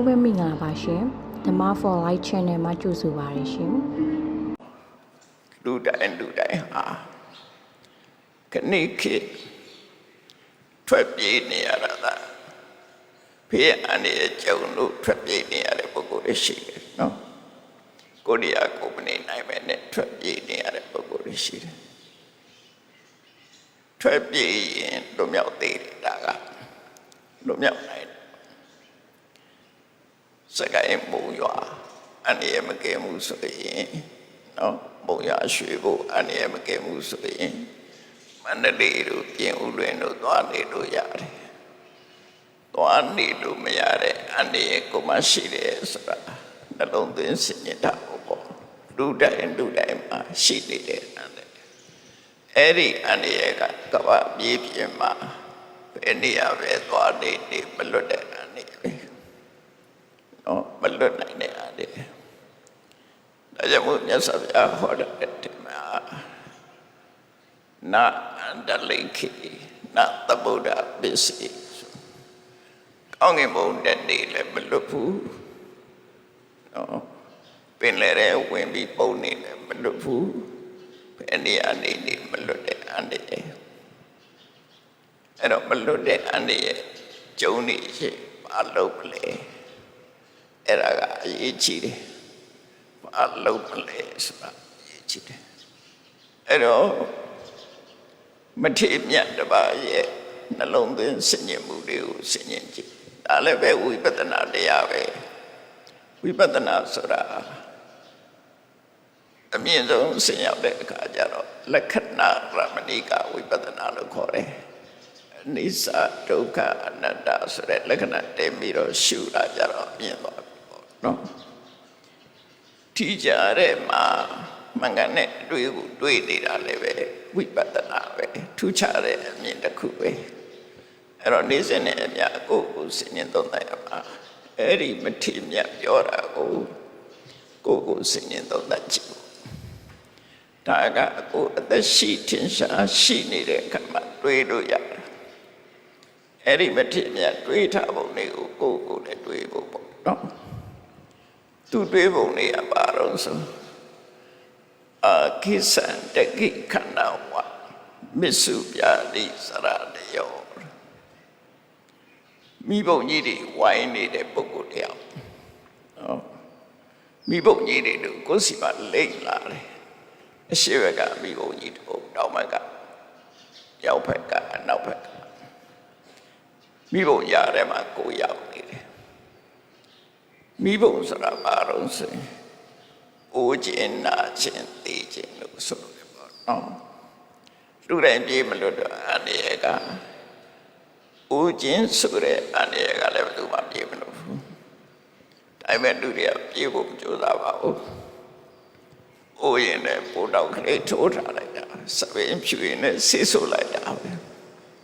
လုံးပဲမိငါပါရှင်ဓမ္မ for light channel မှာကြိုဆိုပါရရှင်လူတိုင်းလူတိုင်းဟာခဏိခေတ်ထွက်ပြေးနေရတာသာဖေးအနေနဲ့ကြုံလို့ထွက်ပြေးနေရတဲ့ပုဂ္ဂိုလ်တွေရှိတယ်နော်ကိုရီးယားကိုမနေနိုင်ပဲနဲ့ထွက်ပြေးနေရတဲ့ပုဂ္ဂိုလ်တွေရှိတယ်ထွက်ပြေးရင်လွတ်မြောက်သေးတယ်ဒါကလွတ်မြောက်နိုင်တယ် စကိုင်းမုံရွာအနေနဲ့မကဲမှုဆိုရင်နော်မုံရွာရွှေဖို့အနေနဲ့မကဲမှုဆိုရင်မန္တလေးတို့ပြင်ဦးလွင်တို့သွားနေလို့ရတယ်သွားနေလို့မရတဲ့အနေနဲ့ကိုမရှိတယ်ဆိုတာနှလုံးသွင်းစင်ကြတာပေါ့လူတိုင်းလူတိုင်းမှာရှိနေတဲ့အနေအဲ့ဒီအနေနဲ့ကကမ္ဘာပြည်ပြင်မှာဘယ်နေရာပဲသွားနေနေမလွတ်တဲ့အနေပဲ နော်မလွတ်နိုင်တဲ့အားတွေဒါကြောင့်မို့မြတ်စွာဘုရားဟောတဲ့တင်မှာနာအန္တလိခိနာတဗုဒ္ဓပစ္စည်းကောင်းကင်ဘုံတက်နေလည်းမလွတ်ဘူးနော်ပင်လည်းတဲ့ဝင်ပြီးပုံနေလည်းမလွတ်ဘူးဘယ်နေရာနေနေမလွတ်တဲ့အန္တရာယ်အဲ့တော့မလွတ်တဲ့အန္တရာယ်ကျုံနေရှိဘာလုပ်မလဲ အဲ့ဒါကအရေးကြီးတယ်။ဘာလုပ်မလဲဆိုတာအရေးကြီးတယ်။အဲ့တော့မထေမြတ်တစ်ပါးရဲ့နှလုံးသွင်းစင်ញင်မှုတွေကိုစင်ញင်ကြည့်။ဒါလည်းပဲဝိပဿနာတရားပဲ။ဝိပဿနာဆိုတာအမြင့်ဆုံးဆင်ရောက်တဲ့အခါကျတော့လက္ခဏာရမဏိကဝိပဿနာလို့ခေါ်တယ်။အနိစ္စဒုက္ခအနတ္တဆိုတဲ့လက္ခဏာတင်ပြီးတော့ရှုတာကြတော့မြင်သွားပြီပေါ့ နော်ထိကြတဲ့မှာမင်္ဂနဲ့အတွေ့ကိုတွေ့နေတာလည်းပဲဝိပဿနာပဲထူးခြားတဲ့အမြင်တစ်ခုပဲအဲ့တော့နေ့စဉ်နဲ့အမြကိုယ့်ကိုယ်စဉ်းကျင်သုံးသပ်ရမှာအဲ့ဒီမထေမြတ်ပြောတာကိုကိုယ့်ကိုယ်စဉ်းကျင်သုံးသပ်ကြည့်ဖို့ဒါကကိုယ်အသက်ရှိထင်ရှားရှိနေတဲ့အခါမှာတွေးလို့ရတယ်အဲ့ဒီမထေမြတ်တွေးထားပုံတွေကိုကိုယ့်ကိုယ်လည်းတွေးဖို့ပေါ့နော် သူတွေးပုံတွေကပါတော့ဆိုအာကိသံတကိခန္ဓာဝမစ္စုပြာတိစရတယောမိဘုံကြီးတွေဝိုင်းနေတဲ့ပုဂ္ဂိုလ်တယောက်နော်မိဘုံကြီးတွေတို့ကိုယ်စီမှာလိမ့်လာတယ်အရှိဘက်ကမိဘုံကြီးတို့တောင်ဘက်ကရောက်ဘက်ကအနောက်ဘက်ကမိဘုံရထဲမှာကိုယ်ရောက်နေတယ် မိဘုံဆိုတာဘာလို့ဆိုရင်အိုးခြင်းနာခြင်းသိခြင်းလို့ဆိုတယ်ပေါ့နော်လူတိုင်းပြေးမလို့တော့အနေကဦးချင်းဆိုတဲ့အအနေကလည်းဘယ်သူမှပြေးမလို့ဘူးဒါပေမဲ့လူတွေကပြေးဖို့မကြိုးစားပါဘူး။အိုးရင်လည်းပိုတော့ကလေးထိုးထားလိုက်တာစပင်းဖြူရင်လည်းဆေးဆိုးလိုက်တာပဲ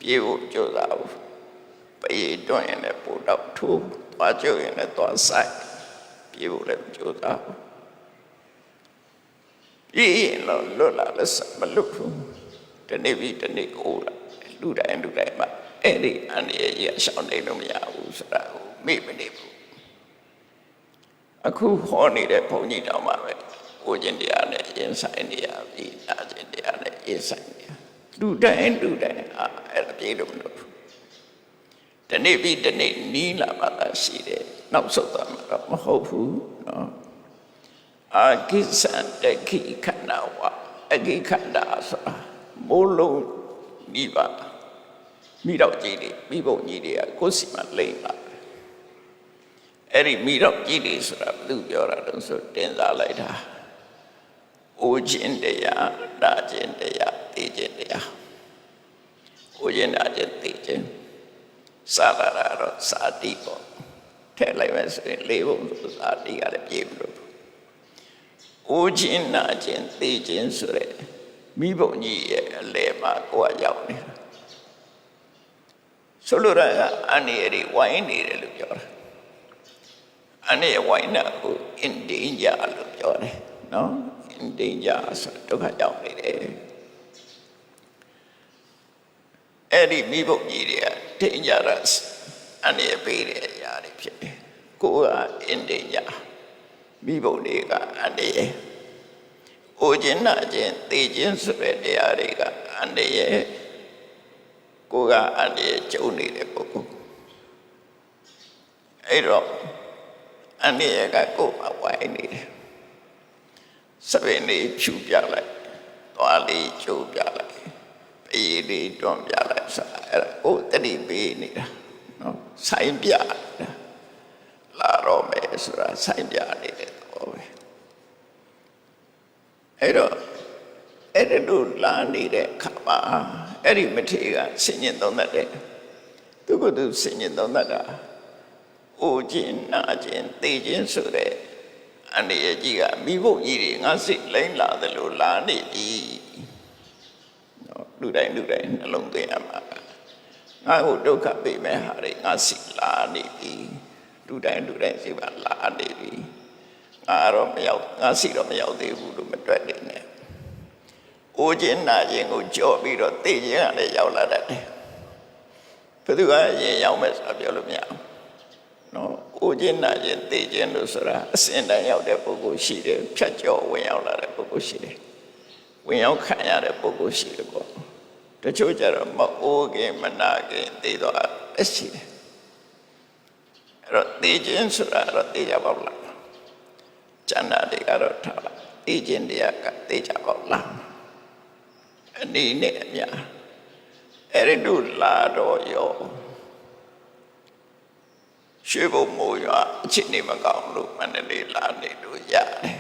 ပြေးဖို့ကြိုးစားဘူး။ပေတွန့်ရင်လည်းပိုတော့ထိုးသွားကြရင်လည်းသွားဆိုင် ပြေးဖို့လည်းမကြိုးစားဘူး။ပြေးရင်တော့လွတ်လာလည်းမလွတ်ဘူး။ဒီနေ့ပြီးဒီနေ့ကိုလာလူတိုင်းလူတိုင်းမှာအဲ့ဒီအနေရရှောင်းနေလို့မရဘူးဆိုတာကိုမေ့မနေဘူးအခုဟောနေတဲ့ဘုန်းကြီးတောင်မှပဲကိုကျင်တရားနဲ့ရင်ဆိုင်နေရပြီနာကျင်တရားနဲ့ရင်ဆိုင်နေရလူတိုင်းလူတိုင်းအာအဲ့ဒါပြေလို့မလို့ဘူးဒီနေ့ပြီးဒီနေ့နီးလာမှသာရှိတယ် နောက်ဆုံးသွားမှာတော့မဟုတ်ဘူးနော်အာကိစ္စံတခိခန္ဓာဝအကိခန္ဓာဆိုတာမိုးလုံးမိပါမိတော့ကြီးတွေမိဘုံကြီးတွေကကိုယ်စီမှာလိမ့်လာတယ်အဲ့ဒီမိတော့ကြီးတွေဆိုတာဘယ်သူပြောတာလဲဆိုတင်စားလိုက်တာအိုးခြင်းတရားဒါခြင်းတရားသိခြင်းတရားအိုးခြင်းဒါခြင်းသိခြင်းစာရတာတော့စာတိပေါ့ ထည့်လိုက်မယ်ဆိုရင်လေးဘုံဆိုစာတိကလည်းပြေမလို့အိုးခြင်းနာခြင်းသိခြင်းဆိုတဲ့မိဘုံကြီးရဲ့အလဲမှာကိုယ်ကရောက်နေတာဆိုလိုတာကအန်ရည်ဝိုင်းနေတယ်လို့ပြောတာအန်ရည်ဝိုင်းတာကို in danger လို့ပြောတယ်နော် in danger ဆိုဒုက္ခရောက်နေတယ်အဲ့ဒီမိဘကြီးတွေက dangerous အန်ရည်ပေးတဲ့အရာတွေ ဖြစ်တယ်ကိုကိုယ်ကအင်တင်ညာမိဘုံတွေကအန္တရာယ်။အိုခြင်းနာခြင်းသိခြင်းဆိုတဲ့တရားတွေကအန္တရာယ်ကိုယ်ကအန္တရာယ်ကျုံနေတဲ့ပုဂ္ဂိုလ်။အဲ့တော့အန္တရာယ်ကကိုယ်မှာဝိုင်းနေတယ်။စပင်းလေးဖြူပြလိုက်။သွားလေးကျိုးပြလိုက်။ပြေးလေးတွန်းပြလိုက်ဆိုအဲ့ဒါကိုယ်တတိပေးနေတာနော်ဆိုင်ပြနေတာလာ တော့မယ်ဆိုတာဆိုင်ပြနေတဲ့သဘောပဲအဲ့တော့အဲ့ဒီလိုလာနေတဲ့ခါမှာအဲ့ဒီမထေကဆင်ញင်သုံးတတ်တယ်သူကသူဆင်ញင်သုံးတတ်တာအိုခြင်းနာခြင်းသိခြင်းဆိုတဲ့အန္တရာယ်ကြီးကမိဖို့ကြီးတွေငါစိတ်လိမ့်လာတယ်လို့လာနေပြီနော်လူတိုင်းလူတိုင်းနှလုံးသွင်းရမှာကငါ့ကိုဒုက္ခပေးမဲ့ဟာတွေငါစိတ်လာနေပြီ လူတိုင်းလူတိုင်းစိတ်ပါလာနေပြီငါတော့မရောက်ငါစိတ်တော့မရောက်သေးဘူးလို့မတွက်နေနဲ့အိုခြင်းနာခြင်းကိုကြော်ပြီးတော့သိခြင်းကလည်းရောက်လာတတ်တယ်ဘယ်သူကရင်ရောက်မဲ့ဆိုတာပြောလို့မရဘူးနော်အိုခြင်းနာခြင်းသိခြင်းလို့ဆိုတာအစင်တန်ရောက်တဲ့ပုဂ္ဂိုလ်ရှိတယ်ဖြတ်ကျော်ဝင်ရောက်လာတဲ့ပုဂ္ဂိုလ်ရှိတယ်ဝင်ရောက်ခံရတဲ့ပုဂ္ဂိုလ်ရှိတယ်ပေါ့တချို့ကျတော့မအိုးခင်မနာခင်သိတော့အရှိတယ် အဲ့တော့သိခြင်းဆိုတာတော့သိကြပါ့လားကျန်တာတွေကတော့ထားပါသိခြင်းတရားကသိကြပါ့လားအနေနဲ့အများအဲ့ဒီတို့လာတော့ရောရွှေဘုံမိုးရွာအချင်းနေမကောင်းလို့မန္တလေးလာနေလို့ရတယ်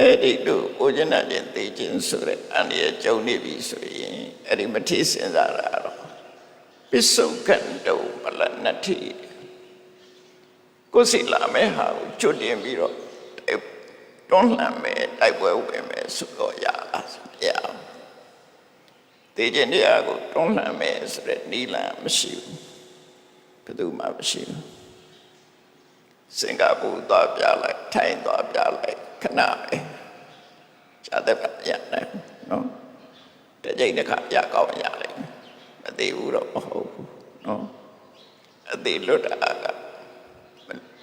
အဲ့ဒီတို့ကိုကျနာချင်းသိချင်းဆိုတဲ့အန္တရာယ်ကြုံနေပြီဆိုရင်အဲ့ဒီမထေစင်စားတာတော့ ပစ္စုကံတုံမလနတ္ထိကိုယ်စီလာမဲ့ဟာကိုကျွတ်တင်ပြီးတော့တိုက်တွန်းလှန်မယ်တိုက်ပွဲဝင်မယ်ဆိုတော့ရလားဆိုရအောင်သိချင်းတရားကိုတွန်းလှန်မယ်ဆိုတဲ့နိလန်မရှိဘူးဘယ်သူမှမရှိဘူးစင်ကာပူသွားပြလိုက်ထိုင်းသွားပြလိုက်ခဏပဲဇာတ်ပတ်ရနိုင်နော်တကြိမ်တစ်ခါပြကောင်းရလိမ့်မယ် မသိဘူးတော့မဟုတ်ဘူးနော်အသေးလွတ်တာက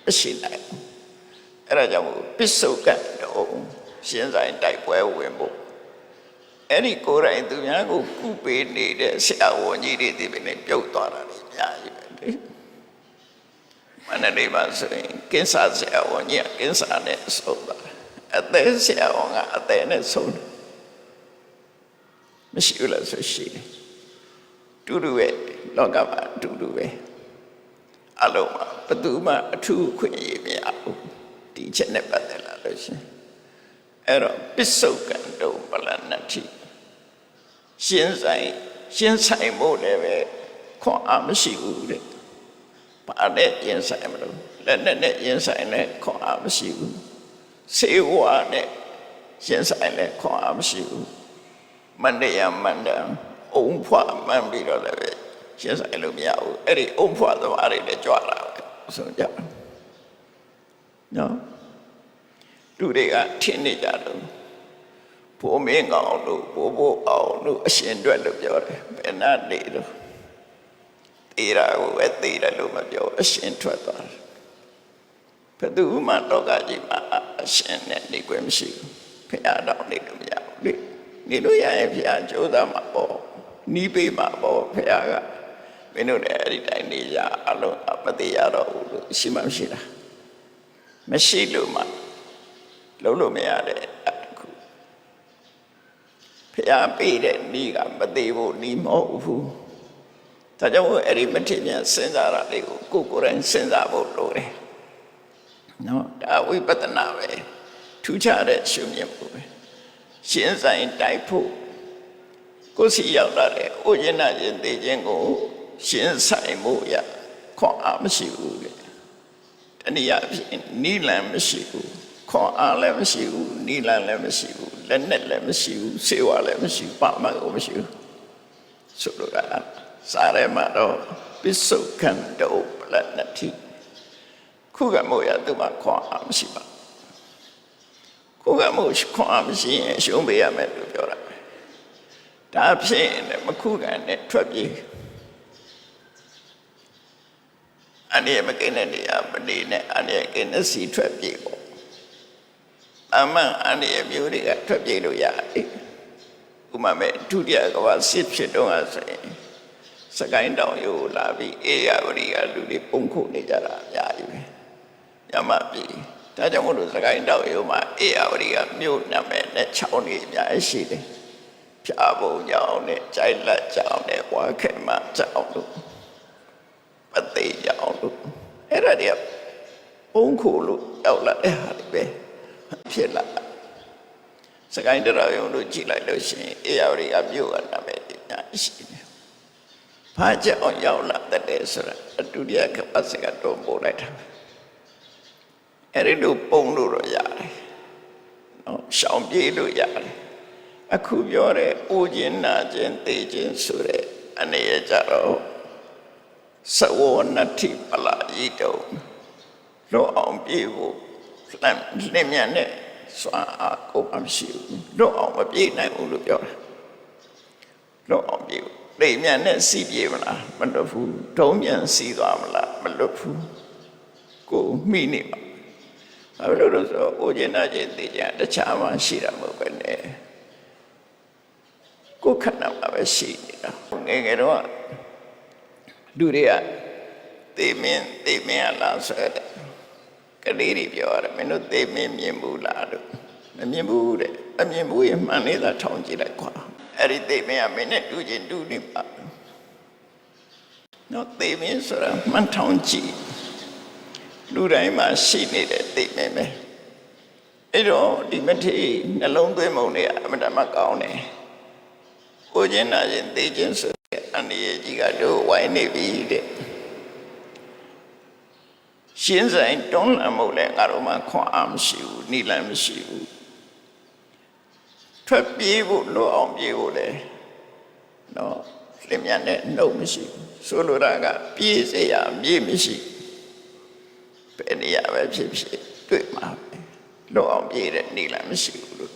မရှိနိုင်ဘူးအဲ့ဒါကြောင့်မို့ပစ္စုကတ်တော့ရှင်းဆိုင်တိုက်ပွဲဝင်ဖို့အဲ့ဒီကိုယ်တိုင်သူများကိုကုပေးနေတဲ့ဆရာဝန်ကြီးတွေဒီပဲပြုတ်သွားတာလေအများကြီးပဲလေမန္တလေးမှာဆိုရင်ကင်းစာဆရာဝန်ကြီးကကင်းစာနဲ့ဆုံးသွားတယ်အသက်ဆရာဝန်ကအသက်နဲ့ဆုံးတယ်မရှိဘူးလားဆိုရှိတယ် တူတူပဲလောကမှာတူတူပဲအလုံးမှာဘယ်သူမှအထူးခွင့်ရမရဘူးဒီချက်နဲ့ပတ်သက်လာလို့ရှင်အဲ့တော့ပစ္စုကံတုံပလနတ္ထိရှင်းဆိုင်ရှင်းဆိုင်ဖို့လည်းပဲခွန်အားမရှိဘူးတဲ့ပါတဲ့ရင်ဆိုင်မလို့လက်နဲ့နဲ့ရင်ဆိုင်လည်းခွန်အားမရှိဘူးစေဝါနဲ့ရင်ဆိုင်လည်းခွန်အားမရှိဘူးမန္တရမန္တံ အုံဖွာမှန်ပြီးတော့လည်းပဲရှင်းဆိုင်လို့မရဘူးအဲ့ဒီအုံဖွာသမားတွေလည်းကြွလာပဲဆိုကြတယ်နော်လူတွေကထင်နေကြတယ်ဘိုးမင်းကောင်လို့ဘိုးဘိုးအောင်လို့အရှင်အတွက်လို့ပြောတယ်ဘယ်နာနေလို့တေးတာကိုပဲတေးတယ်လို့မပြောအရှင်ထွက်သွားတယ်ဘယ်သူမှတော့ကကြီးမှာအရှင်နဲ့နေခွင့်မရှိဘူးဖခင်တော်နေလို့မရဘူးလေနေလို့ရရင်ဖခင်ကြိုးစားမှာပေါ့ နီးပေးမှာပေါ့ဖခင်ကမင်းတို့လည်းအဲ့ဒီတိုင်းနေကြအလုံးမသေးရတော့ဘူးလို့ရှိမှမရှိတာမရှိလို့မှလုံးလို့မရတဲ့အခုဖျားပေးတဲ့ဤကမသေးဖို့ဤမဟုတ်ဘူးဒါကြောင့်အဲ့ဒီမထေမြတ်စဉ်းစားတာလေးကိုကိုယ်ကိုယ်တိုင်စဉ်းစားဖို့လိုတယ်နော်ဒါဝိပဿနာပဲထူးခြားတဲ့ရှုမြင်မှုပဲရှင်းဆိုင်တိုက်ဖို့ ကိုယ်စီရောက်လာတဲ့ဥယျနာခြင်းသိခြင်းကိုရှင်းဆိုင်မှုရခွန်အားမရှိဘူးလေတနည်းအားဖြင့်နိလန်မရှိဘူးခွန်အားလည်းမရှိဘူးနိလန်လည်းမရှိဘူးလက်နဲ့လည်းမရှိဘူးစေဝါလည်းမရှိဘူးပါမတ်ကိုမရှိဘူးဆိုလိုတာစားရမှာတော့ပစ္စုကံတောပလနတိခုကမို့ရသူမခွန်အားမရှိပါခုကမို့ခွန်အားမရှိရင်ရှုံးပေးရမယ်လို့ပြောတာ ဒါဖြစ်ရင်လည်းမခုခံနဲ့ထွက်ပြေးအနေမကင်းတဲ့နေရာမနေနဲ့အနေကင်းတဲ့စီထွက်ပြေးပေါ့အမှန်အနေမျိုးတွေကထွက်ပြေးလို့ရတယ်ဥပမာမဲ့ဒုတိယကမ္ဘာစစ်ဖြစ်တော့ဆိုရင်စကိုင်းတောင်ရိုးလာပြီးအေရဝတီကလူတွေပုံခုနေကြတာအများကြီးပဲညမပြီဒါကြောင့်မို့လို့စကိုင်းတောင်ရိုးမှာအေရဝတီကမြို့နာမည်နဲ့ချောင်းနေအများကြီးရှိတယ် ဖြာပုံကြောင်နဲ့ကြိုက်လက်ကြောင်နဲ့ဝါခဲမကြောင်လို့မသေးကြအောင်လို့အဲ့ဒါတွေကပုံခုလို့ရောက်လာတဲ့ဟာတွေပဲဖြစ်လာတာစကိုင်းတရာယုံလို့ကြည်လိုက်လို့ရှိရင်အေရဝရီအပြုတ်ရတာပဲညာရှိတယ်။ဘာကြောင့်ရောက်လာတဲ့ဆိုတာအတူတရကပတ်စကတော့ပို့လိုက်တာပဲ။အဲ့ဒီလိုပုံလို့တော့ရတယ်။နော်ရှောင်ပြေးလို့ရတယ်။ အခုပြောတဲ့အိုခြင်းနာခြင်းသိခြင်းဆိုတဲ့အနေရကြတော့သဝနတိပလာဤတုံလောအောင်ပြေဖို့လမ်းလင်းမြန်နဲ့စွာအားကိုမရှိဘူးလောအောင်မပြေနိုင်ဘူးလို့ပြောတာလောအောင်ပြေဖို့လိမ်မြန်နဲ့စီးပြေမလားမလွတ်ဘူးဒုံးမြန်စီးသွားမလားမလွတ်ဘူးကိုမိနေပါဘာလို့လဲဆိုတော့အိုကျင်နာချင်းသိကြတခြားမှရှိတာမဟုတ်ပဲနဲ့ ကိုယ်ခန္ဓာမှာပဲရှိနေတာငယ်ငယ်တော့လူတွေကသေမင်းသေမင်းအလားဆိုတဲ့ကလေးတွေပြောရတယ်မင်းတို့သေမင်းမြင်ဘူးလားလို့မမြင်ဘူးတဲ့အမြင်ဘူးရင်မှန်နေတာထောင်ကြည့်လိုက်ကွာအဲ့ဒီသေမင်းကမင်းနဲ့တူချင်းတူနေပါနော်သေမင်းဆိုတာမှန်ထောင်ကြည့်လူတိုင်းမှာရှိနေတဲ့သေမင်းပဲအဲ့တော့ဒီမထေရနှလုံးသွင်းမှုတွေအမှန်တမ်းကောင်းတယ် ကိုချင်းနာချင်းသိချင်းဆိုအန္တရာယ်ကြီးကတို့ဝိုင်းနေပြီတဲ့ရှင်းဆိုင်တွန်းလှန်မှုလည်းငါတို့မှခွန်အားမရှိဘူးနိလန်မရှိဘူးထွက်ပြေးဖို့လွတ်အောင်ပြေးဖို့လည်းနော်လင်မြတ်နဲ့နှုတ်မရှိဘူးဆိုလိုတာကပြေးစေရမြေမရှိဘယ်နေရာပဲဖြစ်ဖြစ်တွေ့မှာပဲလွတ်အောင်ပြေးတဲ့နိလန်မရှိဘူးလို့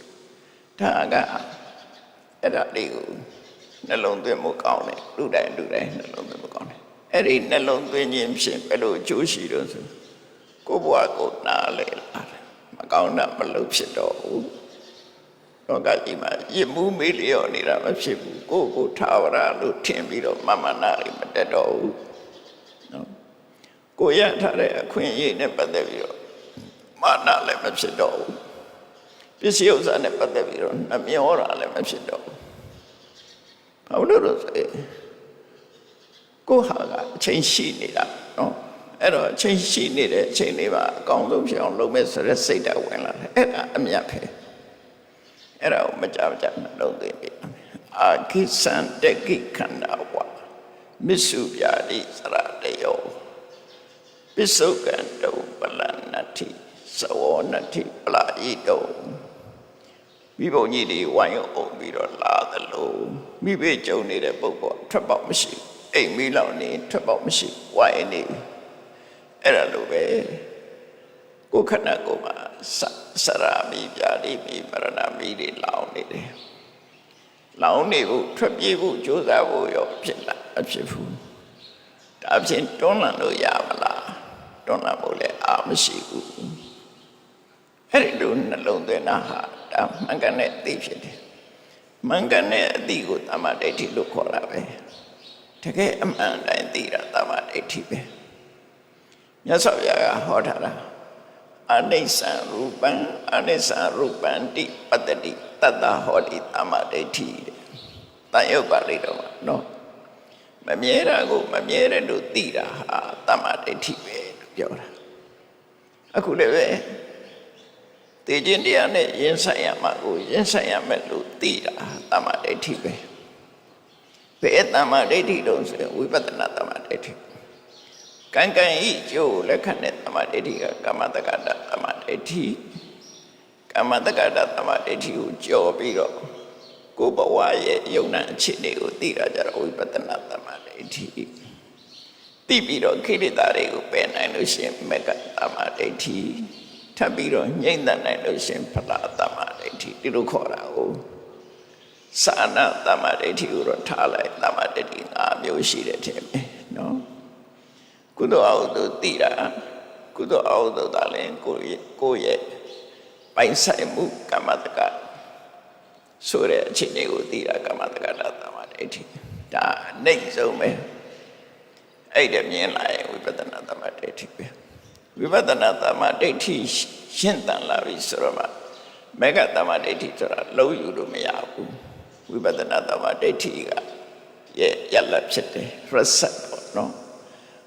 ဒါက အဲ့ဒါလေးကိုနှလုံးသွင်းမှုကောင်းတယ်လူတိုင်းလူတိုင်းနှလုံးသွင်းမှုကောင်းတယ်အဲ့ဒီနှလုံးသွင်းခြင်းဖြင့်ဘယ်လိုအကျိုးရှိတော့ဆိုကိုယ့်ဘဝကိုနားလေလာတယ်မကောင်းတာမလုပ်ဖြစ်တော့ဘူးလောကကြီးမှာရစ်မှုမေးလျော့နေတာမဖြစ်ဘူးကိုယ့်ကိုထာဝရလို့ထင်ပြီးတော့မမနာရီမတက်တော့ဘူးနော်ကိုရထားတဲ့အခွင့်အရေးနဲ့ပတ်သက်ပြီးတော့မာနလည်းမဖြစ်တော့ဘူး ပစ္စည်းဥစ္စာနဲ့ပတ်သက်ပြီးတော့နှမျောတာလည်းမဖြစ်တော့ဘူးဘာလို့လဲဆိုရင်ကိုဟာကအချိန်ရှိနေတာနော်အဲ့တော့အချိန်ရှိနေတဲ့အချိန်လေးပါအကောင်းဆုံးဖြစ်အောင်လုပ်မဲ့ဆိုတဲ့စိတ်ဓာတ်ဝင်လာတယ်အဲ့ဒါအမြတ်ပဲအဲ့ဒါကိုမကြမကြနှလုံးသွင်းပြီအာခိစံတကိခန္ဓာဝမစ္စုပြာတိစရတယောပစ္စုကံတုပလနတိသဝနတိပလာဤတု မိဘကြီးတွေဝိုင်းအောင်ပြီးတော့လာသလိုမိဘကြုံနေတဲ့ပုဂ္ဂိုလ်ထွက်ပေါက်မရှိဘူးအိမ်မီးလောက်နေထွက်ပေါက်မရှိဘူးဝိုင်းနေအဲ့ဒါလိုပဲကိုယ်ခန္ဓာကိုယ်မှာစစရာမိပြာတိမိမရဏမိတွေလောင်နေတယ်လောင်နေဖို့ထွက်ပြေးဖို့ကြိုးစားဖို့ရောဖြစ်လာအဖြစ်ဘူးဒါဖြင့်တွန်းလှန်လို့ရမလားတွန်းလှန်ဖို့လည်းအာမရှိဘူး အဲ့ဒီလိုနှလုံးသွင်းတာဟာဒါမှန်ကန်တဲ့အသိဖြစ်တယ်မှန်ကန်တဲ့အသိကိုတမ္မာဒိဋ္ဌိလို့ခေါ်တာပဲတကယ်အမှန်တိုင်းသိတာတမ္မာဒိဋ္ဌိပဲမြတ်စွာဘုရားကဟောထားတာအနိစ္စံရူပံအနိစ္စံရူပံတိပတ္တိတတ္တဟောတိတမ္မာဒိဋ္ဌိတဲ့တန်ရုပ်ပါဠိတော်မှာနော်မမြဲတာကိုမမြဲတယ်လို့သိတာဟာတမ္မာဒိဋ္ဌိပဲလို့ပြောတာအခုလည်းပဲ တည်ခြင်းတရားနဲ့ရင်ဆိုင်ရမှာကိုရင်ဆိုင်ရမယ်လို့သိတာတမ္မာဒိဋ္ဌိပဲဘယ်တမ္မာဒိဋ္ဌိတော့ဆိုရင်ဝိပဿနာတမ္မာဒိဋ္ဌိကံကံဤကျိုးလက်ခံတဲ့တမ္မာဒိဋ္ဌိကကမ္မတက္ကတာတမ္မာဒိဋ္ဌိကမ္မတက္ကတာတမ္မာဒိဋ္ဌိကိုကြော်ပြီးတော့ကိုယ်ဘဝရဲ့ယုံနာအခြေအနေကိုသိတာကြတော့ဝိပဿနာတမ္မာဒိဋ္ဌိသိပြီးတော့ခိရိတာတွေကိုပယ်နိုင်လို့ရှိရင်မကတမ္မာဒိဋ္ဌိ ထပ်ပြီးတော့ငြိမ့်သက်နိုင်လို့ရှင်ဖလားတမ္မာဒိဋ္ဌိဒီလိုခေါ်တာကိုသာနာတမ္မာဒိဋ္ဌိကိုတော့ထားလိုက်တမ္မာဒိဋ္ဌိ၅မျိုးရှိတဲ့ထင်ပဲနော်ကုသိုလ်အဟုသို့တည်တာကုသိုလ်အဟုသို့သာလင်ကိုယ့်ရဲ့ကိုယ့်ရဲ့ပိုင်ဆိုင်မှုကမ္မတကဆိုတဲ့အခြေအနေကိုတည်တာကမ္မတကတာတမဒိဋ္ဌိဒါအနိုင်ဆုံးပဲအဲ့ဒါမြင်လာရင်ဝိပဿနာတမဒိဋ္ဌိပဲ ဝိပဿနာတမဒိဋ္ဌိရှင်းတန်လာပြီဆိုတော့မှမေဃတမဒိဋ္ဌိဆိုတာလုံးယူလို့မရဘူးဝိပဿနာတမဒိဋ္ဌိကရဲ့ရလဖြစ်တယ် result ပေါ့နော်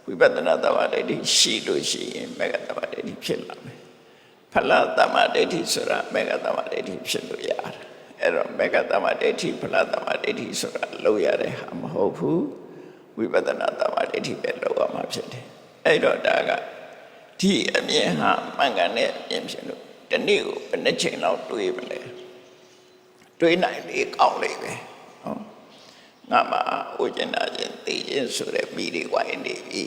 ဝိပဿနာတမ္မာဒိဋ္ဌိရှိလို့ရှိရင်မေဃတမ္မာဒိဋ္ဌိဖြစ်လာမယ်ဖလတမ္မာဒိဋ္ဌိဆိုတာမေဃတမ္မာဒိဋ္ဌိဖြစ်လို့ရတယ်အဲ့တော့မေဃတမ္မာဒိဋ္ဌိဖလတမ္မာဒိဋ္ဌိဆိုတာလုံးရတဲ့ဟာမဟုတ်ဘူးဝိပဿနာတမ္မာဒိဋ္ဌိပဲလုံးရမှာဖြစ်တယ်အဲ့တော့ဒါက ဒီအမြင်ဟာမှန်ကန်တဲ့အမြင်ဖြစ်လို့ဒီနေ့ကိုဘယ်နှချိန်လောက်တွေးမလဲတွေးနိုင်လေကောင်းလေပဲဟုတ်ငါမှာဥကျင်နာခြင်းသိခြင်းဆိုတဲ့မိတွေဝိုင်းနေပြီ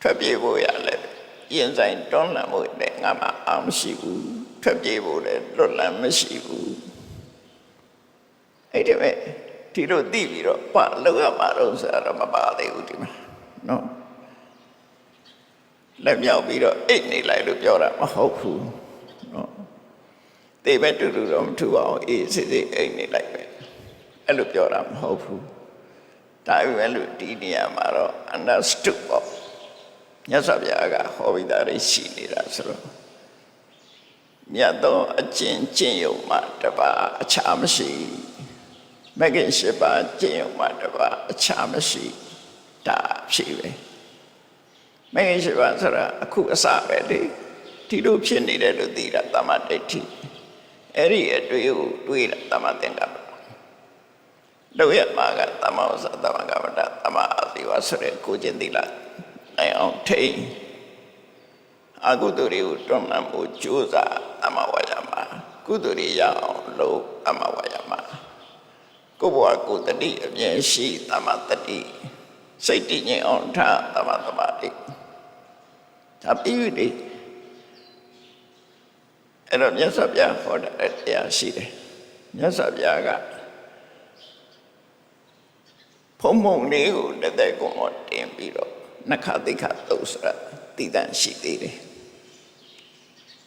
ထွက်ပြေးဖို့ရလဲရင်ဆိုင်တွန်းလှန်ဖို့လည်းငါမှာအောင်မရှိဘူးထွက်ပြေးဖို့လည်းလွတ်လပ်မရှိဘူးအဲ့ဒီမဲ့ဒီလိုသိပြီးတော့ဘာလောက်ရမှာတော့ဆိုတော့မပါသေးဘူးဒီမှာနော် လက်မြောက်ပြီးတော့အိတ်နေလိုက်လို့ပြောတာမဟုတ်ဘူးနော်တေပဲတူတူတော့မထူအောင်အေးစစ်စစ်အိတ်နေလိုက်ပဲအဲ့လိုပြောတာမဟုတ်ဘူးဒါပေမဲ့လို့ဒီနေရာမှာတော့ understood ပေါ့မြတ်စွာဘုရားကဟောပြီးသားတွေရှိနေတာဆိုတော့မြတ်သောအကျင့်ကျင့်ယုံမှတပါအခြားမရှိမဂ္ဂင်၈ပါးကျင့်ယုံမှတပါအခြားမရှိဒါဖြစ်ပဲ မဂ္ဂင်၈ပါးဆိုတာအခုအစပဲလေဒီလိုဖြစ်နေတယ်လို့သိတာတမ္မာဒိဋ္ဌိအဲ့ဒီအတွေ့ကိုတွေးတာတမ္မာသင်္ကပ္ပလောက်ရမှာကတမ္မောဇတမ္မကမ္မတတမ္မအာဇီဝဆိုတဲ့ကိုကျင့်သီလနိုင်အောင်ထိန်အကုသိုလ်တွေကိုတွန်းလှန်ဖို့ကြိုးစားတမ္မဝါယာမကုသိုလ်တွေရအောင်လုပ်တမ္မဝါယာမကိုယ့်ဘဝကိုယ်တတိအမြဲရှိတမ္မတတိစိတ်တည်ငြိမ်အောင်ထားတမ္မသမာဓိ ဒါပြီးပြီအဲ့တော့မြတ်စွာဘုရားဟောတဲ့တရားရှိတယ်မြတ်စွာဘုရားကဖုံဖုံလေးကိုလက်သက်ကုံတော့တင်ပြီးတော့နှခသိခသုတ်ဆိုတာတည်တံ့ရှိသေးတယ်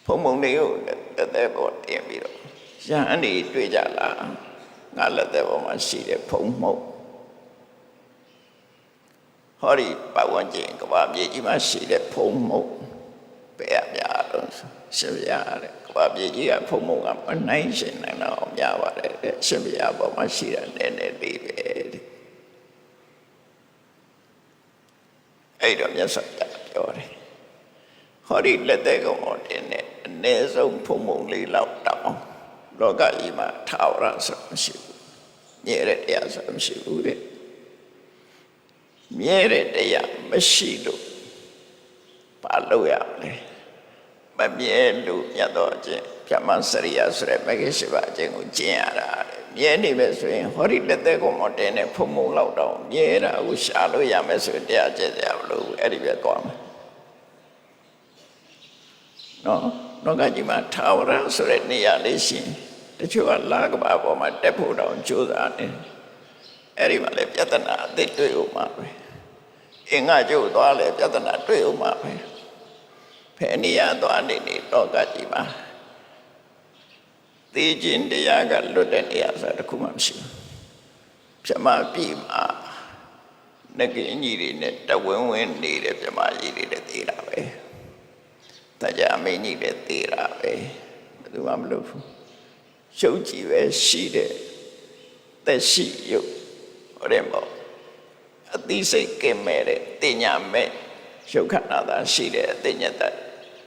ဖုံဖုံလေးကိုလက်သက်ပေါ်တင်ပြီးတော့ရဟန်းတွေတွေ့ကြလားငါလက်သက်ပေါ်မှာရှိတဲ့ဖုံမှုတ် ဟောဒီပတ်ဝန်းကျင်ကဘာမြေကြီးမှာရှိတဲ့ဖုံမှုတ်ဘယ်အများတော့ရှင်ပြရတဲ့ကဘာမြေကြီးကဖုံမှုတ်ကမနိုင်ရှင်နိုင်တော့များပါတယ်တဲ့ရှင်ပြရပေါ်မှာရှိတဲ့နည်းနည်းလေးပဲတဲ့အဲ့တော့မြတ်စွာဘုရားပြောတယ်ဟောဒီလက်သက်ကောင်တော်တင်နဲ့အ ਨੇ ဆုံးဖုံဖုံလေးလောက်တောင်းလောကကြီးမှာထာဝရဆိုမရှိဘူးမြဲတဲ့တရားဆိုမရှိဘူးတဲ့ မြဲတဲ့တရားမရှိလို့ဘာလို့ရမလဲမမြဲလို့မြတ်တော်ချင်းပြမစရိယဆိုတဲ့မဂ္ဂင်ရှိပါအချင်းကိုကျင့်ရတာတဲ့မြဲနေပဲဆိုရင်ဟောဒီလက်သက်ကောင်တော်တင်နဲ့ဖုံဖုံလောက်တောင်းမြဲတာကိုရှာလို့ရမယ်ဆိုရင်တရားကျင့်ကြမလို့အဲ့ဒီပဲသွားမယ်နော်လောကကြီးမှာထာဝရဆိုတဲ့နေရာလေးရှိရင်တချို့ကလာကဘာပေါ်မှာတက်ဖို့တောင်ကြိုးစားနေ အဲ့ဒီမှာလည်းပြဿနာအသိတွေ့ဦးမှာပဲအင်္ဂါကျုပ်သွားလဲပြဿနာတွေ့ဦးမှာပဲဖယ်နေရသွားနေနေလောကကြီးမှာသိခြင်းတရားကလွတ်တဲ့နေရာဆိုတစ်ခုမှမရှိဘူးပြမပြီမှာငကင်းကြီးတွေနဲ့တဝင်းဝင်းနေတဲ့ပြမကြီးတွေလည်းသိတာပဲတရားမင်းကြီးလည်းသေးတာပဲဘယ်သူမှမလုပ်ဘူးရှုပ်ကြည့်ပဲရှိတဲ့သက်ရှိရုပ် ဟောတယ်မို့အသိစိတ်ကင်မဲ့တဲ့တင်ညာမဲ့ရှုပ်ခန္ဓာသာရှိတဲ့အသိဉာဏ်တတ်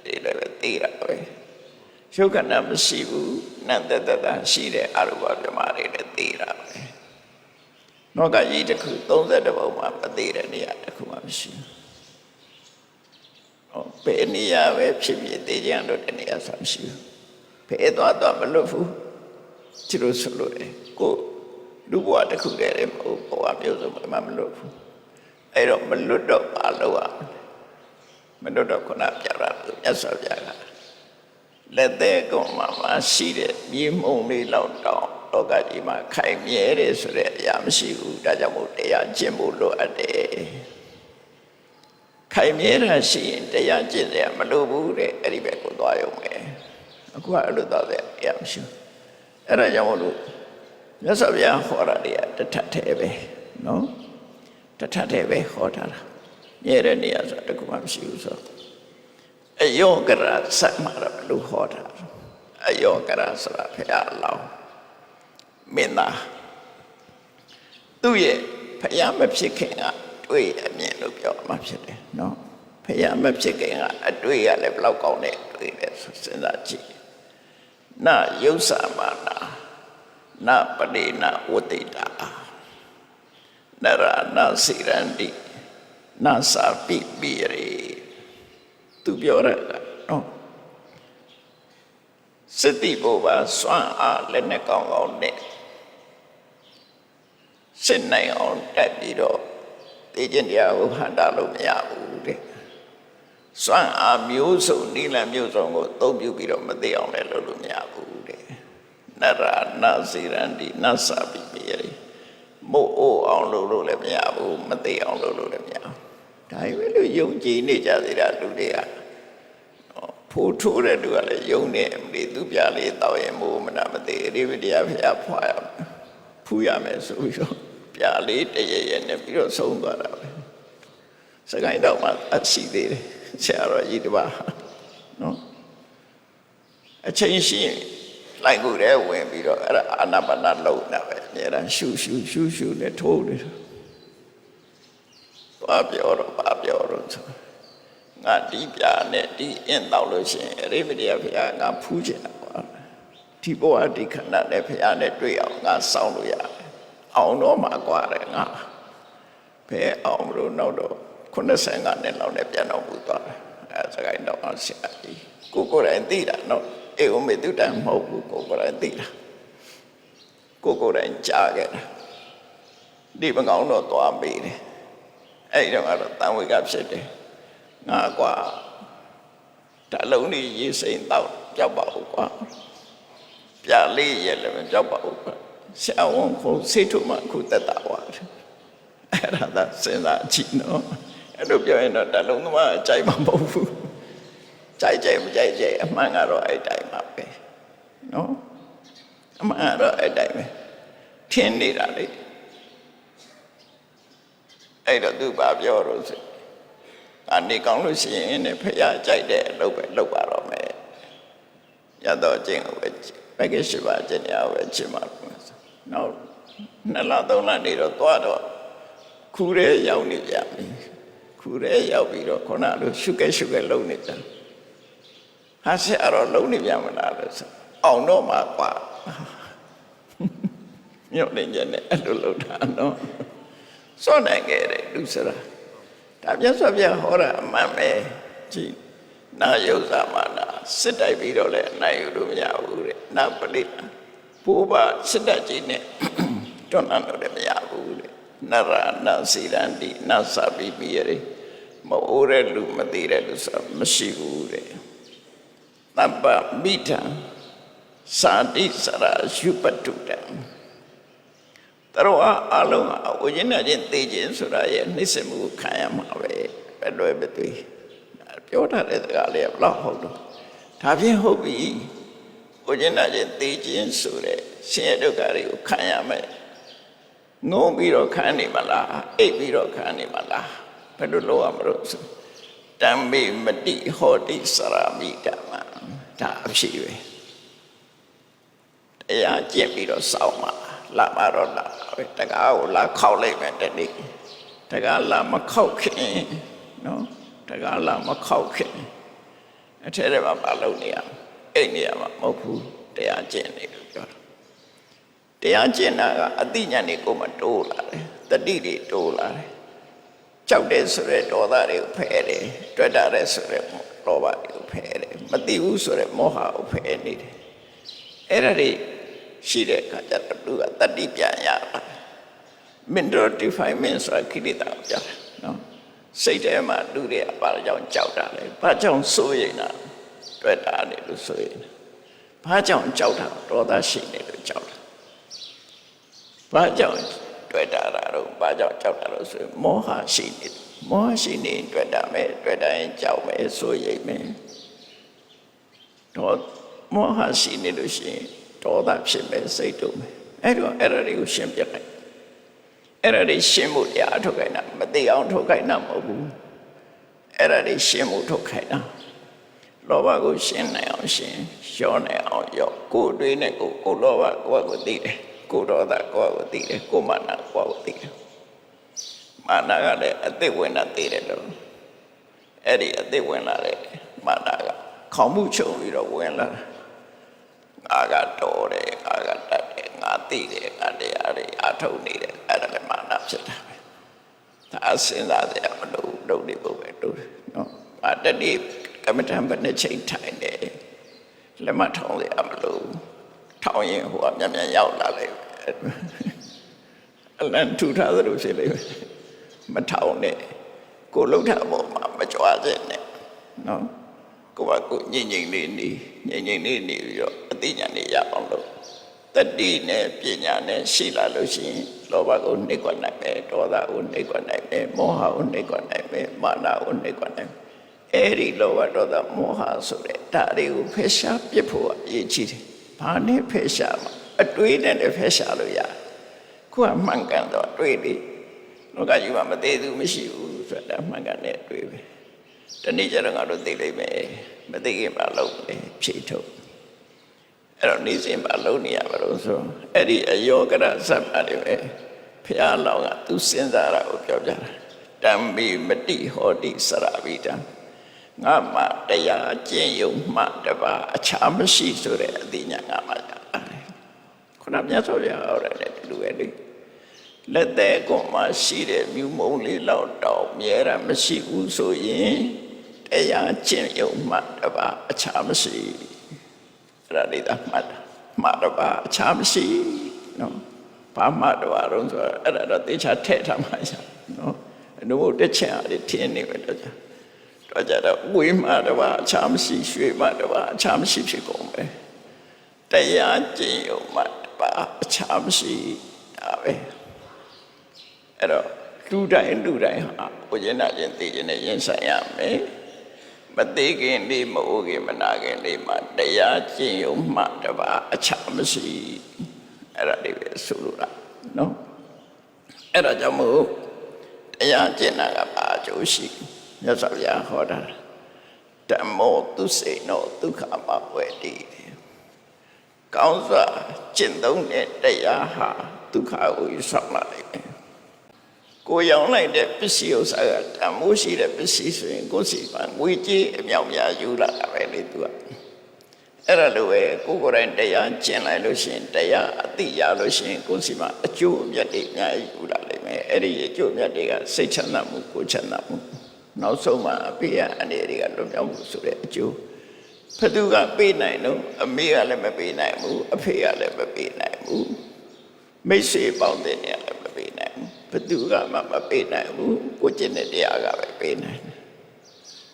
ဒီလည်းပဲသေးတာပဲရှုပ်ခန္ဓာမရှိဘူးနန္တတတရှိတဲ့အရုပပြမတွေလည်းသေးတာပဲနောကကြီးတစ်ခု32ပုံမှာမသေးတဲ့နေရာတစ်ခုမှမရှိဘူးဟောဘယ်နေရာပဲဖြစ်ဖြစ်တေးကြံတော့တနေရာဆိုမရှိဘူးဘယ်သွားသွားမလွတ်ဘူးကျလို့ဆိုလို့လေကို လူဘဝတစ်ခုတည်းလည်းမဟုတ်ဘဝမျိုးစုံမှမလွတ်ဘူးအဲ့တော့မလွတ်တော့ပါလို့ရမလွတ်တော့ခုနပြရလို့မြတ်စွာဘုရားကလက်သေးကောင်မှာမရှိတဲ့မြေမှုန်လေးလောက်တောင်လောကကြီးမှာခိုင်မြဲတယ်ဆိုတဲ့အရာမရှိဘူးဒါကြောင့်မို့တရားကျင့်ဖို့လိုအပ်တယ်ခိုင်မြဲတာရှိရင်တရားကျင့်တယ်မလိုဘူးတဲ့အဲ့ဒီဘက်ကိုသွားရုံပဲအခုကအဲ့လိုသွားတယ်အရာမရှိဘူးအဲ့ဒါကြောင့်မလို့ မြတ်စွာဘုရားဟောတာတွေကတထထဲပဲနော်တထထဲပဲဟောတာလားမြဲတဲ့နေရာဆိုတာတခုမှမရှိဘူးဆိုတော့အယောကရစက်မှာတော့ဘယ်လိုဟောတာလဲအယောကရဆိုတာဘုရားအလောင်းမင်းသားသူ့ရဲ့ဘုရားမဖြစ်ခင်ကတွေ့အမြင်လို့ပြောမှဖြစ်တယ်နော်ဘုရားမဖြစ်ခင်ကအတွေ့ရလည်းဘယ်လောက်ကောင်းတဲ့အတွေ့လဲဆိုစဉ်းစားကြည့်နာယုတ်စာမာနာ နာပရိနာဝတိတာနရနာစိရန္တိနာစာပိပိရေသူပြောရတာနော်စတိဘောပါစွမ်းအားလည်းနဲ့ကောင်းကောင်းနဲ့စစ်နိုင်အောင်တက်ပြီးတော့သိကျင်တရားကိုဟန်တာလို့မရဘူးတဲ့စွမ်းအားမျိုးစုံနိလမျိုးစုံကိုသုံးပြုပြီးတော့မသိအောင်လည်းလုပ်လို့မရဘူးတဲ့ နရနာစီရန္တိနသပိပိရေမို့အိုးအောင်လုပ်လို့လည်းမရဘူးမသိအောင်လုပ်လို့လည်းမရဘူးဒါပဲလို့ယုံကြည်နေကြသေးတာလူတွေကဖိုးထိုးတဲ့သူကလည်းယုံနေမလို့သူပြလေးတောက်ရင်မိုးမနာမသိရိပတရားဖျားဖွာရမယ်ဖူးရမယ်ဆိုပြီးတော့ပြလေးတရရနဲ့ပြီးတော့ဆုံးသွားတာပဲစကိုင်းတော့မှအရှိသေးတယ်ဆရာတော်ကြီးတပါးနော်အချိန်ရှိရင် လိုက်ကိုယ်ထဲဝင်ပြီးတော့အဲ့ဒါအာနာပါနလုံးတာပဲအများအားရှူရှူရှူရှူနဲ့ထိုးနေတယ်သွားပြောတော့ပါပြောတော့ဆိုငါဒီပြာနဲ့ဒီအင်းတော့လို့ရှိရင်အရိပတိယဘုရားငါဖူးချင်တာကွာဒီဘဝဒီခဏနဲ့ဘုရားနဲ့တွေ့အောင်ငါစောင့်လို့ရတယ်အောင်တော့မှာကွာတယ်ငါဘယ်အောင်မလို့နောက်တော့85နှစ်လောက်နဲ့ပြန်တော့ဘူးသွားတယ်အဲစကိုင်းတော့အောင်ဆရာကြီးကိုကိုယ်တိုင်သိတာနော် အေဝမေတုတံမဟုတ်ဘူးကိုကိုယ်တိုင်သိတာကိုကိုယ်တိုင်ကြားခဲ့တာဒီမကောင်းတော့သွားမေးတယ်အဲ့ဒီတော့ကတော့တန်ဝေကဖြစ်တယ်ငါကွာဒါလုံးလေးရေးစိမ်တော့ကြောက်ပါဦးကွာပြလေးရဲ့လည်းမကြောက်ပါဘူးကွာဆရာဝန်ကိုစိတ်ထုမှခုတက်တာပါအဲ့ဒါသာစဉ်းစားကြည့်နော်အဲ့လိုပြောရင်တော့ဒါလုံးသမားအကြိုက်မှာမဟုတ်ဘူး ကြိုက်ကြိုက်မကြိုက်ကြိုက်အမှန်ကတော့အဲ့တိုင်းပါပဲနော်အမှန်ကတော့အဲ့တိုင်းပဲထင်းနေတာလေအဲ့တော့သူဘာပြောတော့ဆိုအနေကောင်းလို့ရှိရင်ねဖះကြိုက်တဲ့အလုပ်ပဲလုပ်ပါတော့မယ်ရတော့အကျင့်ကိုပဲဘက်ကရှိပါခြင်းရပဲချင်ပါဘူးနောက်နှစ်လသုံးလနေတော့သွားတော့ခူရဲရောက်နေကြပြီခူရဲရောက်ပြီးတော့ခုနလိုရှုကဲရှုကဲလုံနေကြ ဟာဆရာတော့လုံနေပြန်မလားလို့ဆိုအောင်တော့မှာကွာမြုပ်နေကြတယ်အဲ့လိုလုံတာနော်စောနိုင်ခဲ့တယ်လူစရာဒါမြတ်စွာဘုရားဟောတာအမှန်ပဲကြည်နာယုဇာမနာစစ်တိုက်ပြီးတော့လည်းအနိုင်ယူလို့မရဘူးတဲ့နာပလိဘိုးဘစစ်တိုက်ကြီးနဲ့တွန်းလှန်လို့လည်းမရဘူးတဲ့နရနာစီရန္တိနသပိပိယရေမအိုးတဲ့လူမသိတဲ့လူဆိုမရှိဘူးတဲ့ တပ္ပမိထံစာတိစရာယူပတုတံတရောအလုံးဟာဝိညာဉ်နဲ့ချင်းသိခြင်းဆိုတာရဲ့နှိစ္စမှုကိုခံရမှာပဲပဲလွယ်ပဲသွေးပြောထားတဲ့စကားလေးကဘလောက်ဟုတ်တော့ဒါဖြင့်ဟုတ်ပြီဝိညာဉ်နဲ့ချင်းသိခြင်းဆိုတဲ့ရှင်ရဲ့ဒုက္ခတွေကိုခံရမယ်ငုံပြီးတော့ခံနေမလားအိပ်ပြီးတော့ခံနေမလားဘယ်လိုလုပ်ရမလို့ဆိုတံမေမတိဟောတိစရာမိတမ ဒါအဖြစ်ပဲတရားကျင့်ပြီးတော့စောင့်မှာလာမတော့လာပဲတကားကိုလာခောက်လိုက်မယ်တနေ့တကားလာမခောက်ခင်နော်တကားလာမခောက်ခင်အထက်ထဲမှာမလုပ်နေရအဲ့နေရမှာမဟုတ်ဘူးတရားကျင့်နေလို့ပြောတာတရားကျင့်တာကအသိဉာဏ်တွေကိုမတိုးလာတယ်တတိတွေတိုးလာတယ်ကြောက်တဲ့ဆိုတဲ့ဒေါသတွေကိုဖယ်တယ်တွေ့တာတဲ့ဆိုတဲ့လောဘတွေကိုဖယ်တယ် မသိဘူးဆိုတဲ့မောဟကိုဖယ်နေတယ်အဲ့ဒါတွေရှိတဲ့အခါကျတော့သူကတတိပြန်ရတာ mental defilement ဆိုတာခိတိတာကိုပြောတာနော်စိတ်ထဲမှာလူတွေကဘာကြောင့်ကြောက်တာလဲဘာကြောင့်စိုးရိမ်တာတွေ့တာလေလို့စိုးရိမ်တာဘာကြောင့်ကြောက်တာဒေါသရှိနေလို့ကြောက်တာဘာကြောင့်တွေ့တာတော့ဘာကြောင့်ကြောက်တာလို့ဆိုရင်မောဟရှိနေတယ်မောဟရှိနေတွေ့တာမယ်တွေ့တိုင်းကြောက်မယ်ဆိုရိပ်မယ် တော့မောဟရှိနေလို့ရှိရင်ဒေါသဖြစ်မယ်စိတ်တုံမယ်အဲ့တော့အဲ့ဒါတွေကိုရှင်းပြလိုက်အဲ့ဒါတွေရှင်းဖို့တရားထုတ်ခိုင်းတာမသိအောင်ထုတ်ခိုင်းတာမဟုတ်ဘူးအဲ့ဒါတွေရှင်းဖို့ထုတ်ခိုင်းတာလောဘကိုရှင်းနိုင်အောင်ရှင်းရောနိုင်အောင်ရောကိုယ်တွေးနဲ့ကိုယ်ကိုယ်လောဘကိုယ့်ကိုယ်သိတယ်ကိုယ်ဒေါသကိုယ့်ကိုယ်သိတယ်ကိုယ်မာနကိုယ့်ကိုယ်သိတယ်မာနကလည်းအသိဝင်တာသိတယ်လို့အဲ့ဒီအသိဝင်လာတဲ့မာနက ခေါင်းမှုချုပ်ပြီးတော့ဝင်လာတာငါကတော်တယ်ငါကတတ်တယ်ငါသိတယ်ငါတရားတွေအထုတ်နေတယ်အဲ့ဒါလည်းမာနဖြစ်တာပဲဒါစဉ်းစားစရာမလိုဘူးလုပ်နေဖို့ပဲတို့တယ်နော်ငါတတိကမ္မထံဘယ်နှချိန်ထိုင်တယ်လက်မထောင်းစရာမလိုဘူးထောင်းရင်ဟိုအမြန်မြန်ရောက်လာလိမ့်မယ်အလန်ထူထားသလိုဖြစ်လိမ့်မယ်မထောင်းနဲ့ကိုလှုပ်ထားပေါ်မှာမကြွားစေနဲ့နော် ကိုယ်ကကိုယ်ငြိမ်ငြိမ်လေးနေငြိမ်ငြိမ်လေးနေပြီးတော့အသိဉာဏ်လေးရအောင်လို့တတိနဲ့ပညာနဲ့ရှိလာလို့ရှိရင်လောဘကိုနှိပ်ကွက်နိုင်မယ်ဒေါသကိုနှိပ်ကွက်နိုင်မယ်မောဟကိုနှိပ်ကွက်နိုင်မယ်မာနကိုနှိပ်ကွက်နိုင်မယ်အဲ့ဒီလောဘဒေါသမောဟဆိုတဲ့ဒါတွေကိုဖယ်ရှားပြစ်ဖို့အရေးကြီးတယ်။ဘာနဲ့ဖယ်ရှားမှာအတွေးနဲ့လည်းဖယ်ရှားလို့ရတယ်။ခုကမှန်ကန်တော့အတွေးလေးလောကကြီးမှာမသေးသူမရှိဘူးဆိုတာမှန်ကန်တဲ့အတွေးပဲ။ တနေ့ကျတော့ငါတို့သိလိမ့်မယ်မသိခင်မှာလုံးလေဖြေထုတ်အဲ့တော့နေ့စဉ်မှာလုံးနေရပါလို့ဆိုအဲ့ဒီအယောဂရဇတ်ပါတယ်ပဲဖះလောင်ကသူစဉ်းစားတာကိုပြောပြတာတံမိမတိဟောတိစရဝိတံငါမှတရားကျင့်ယုံမှတပါအခြားမရှိဆိုတဲ့အသိဉာဏ်ငါမှရတယ်ခုနမြတ်စွာဘုရားဟောတယ်ဒီလိုပဲ လေလက်သေးကွန်မှာရှိတဲ့မြူမုံလေးလောက်တော့မြဲတာမရှိဘူးဆိုရင်တရားကျင့်ယုံမှတပါအခြားမရှိအဲ့ဒါလေးသာမှတ်တာမှတပါအခြားမရှိနော်ဘာမှတော့တော့ဆိုတော့အဲ့ဒါတော့တေချာထည့်ထားမှရနော်အနုဘုတ်တစ်ချက်အားဖြင့်ထင်းနေပဲတော့ကြာတော့ကြတော့ဝေးမှတပါအခြားမရှိရွှေမှတပါအခြားမရှိဖြစ်ကုန်ပဲတရားကျင့်ယုံမှတပါအခြားမရှိဒါပဲ အဲ့တော့လူတိုင်းလူတိုင်းဟာကိုကျင်နာချင်းသိခြင်းနဲ့ရင်ဆိုင်ရမယ်မသေးခင်လေးမဟုတ်ခင်မနာခင်လေးမှာတရားကျင့်ရုံမှတပါအခြားမရှိအဲ့ဒါလေးပဲဆိုလိုတာနော်အဲ့ဒါကြောင့်မို့တရားကျင့်တာကဘာအကျိုးရှိမြတ်စွာဘုရားဟောတာဓမ္မောသူစေနောဒုက္ခမဝေတိကောင်းစွာကျင့်သုံးတဲ့တရားဟာဒုက္ခကိုယူဆောင်လာနိုင်တယ် ကိုရောင်းလိုက်တဲ့ပစ္စည်းဥစ္စာကတန်မိုးရှိတဲ့ပစ္စည်းဆိုရင်ကိုယ်စီကငွေကြေးအမြောက်များယူလာတာပဲလေသူကအဲ့ဒါလိုပဲကိုယ်ကိုယ်တိုင်တရားကျင့်လိုက်လို့ရှိရင်တရားအသိရလို့ရှိရင်ကိုယ်စီမှာအကျိုးအမြတ်တွေအများကြီးယူလာလိမ့်မယ်အဲ့ဒီအကျိုးအမြတ်တွေကစိတ်ချမ်းသာမှုကိုယ်ချမ်းသာမှုနောက်ဆုံးမှာအပိယအနေတွေကလွတ်မြောက်မှုဆိုတဲ့အကျိုးဘသူကပေးနိုင်တော့အမေကလည်းမပေးနိုင်ဘူးအဖေကလည်းမပေးနိုင်ဘူးမိတ်ဆွေပေါင်းတဲ့နေရာလည်းမပေးနိုင် ဘူးဘယ်သူကမှမပေးနိုင်ဘူးကိုကျင့်တဲ့တရားကပဲပေးနိုင်တယ်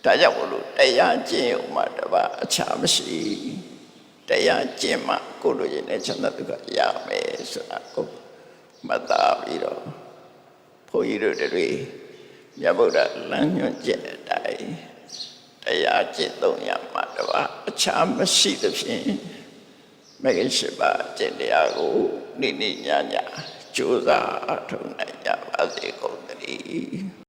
ဒါကြောင့်မလို့တရားကျင့်ုံမှတပါအခြားမရှိတရားကျင့်မှကိုလိုချင်တဲ့ချမ်းသာဒုက္ခရမယ်ဆိုတာကိုမှတ်သားပြီးတော့ဘုန်းကြီးတို့တွေမြတ်ဗုဒ္ဓလမ်းညွှန်ချက်အတိုင်းတရားကျင့်သုံးရမှတပါအခြားမရှိသဖြင့်မဂ္ဂင်ရှိပါကျင့်တရားကိုနေ့နေ့ညည ကြိုးစားအထောက်နိုင်ကြပါစေကုန်သတည်း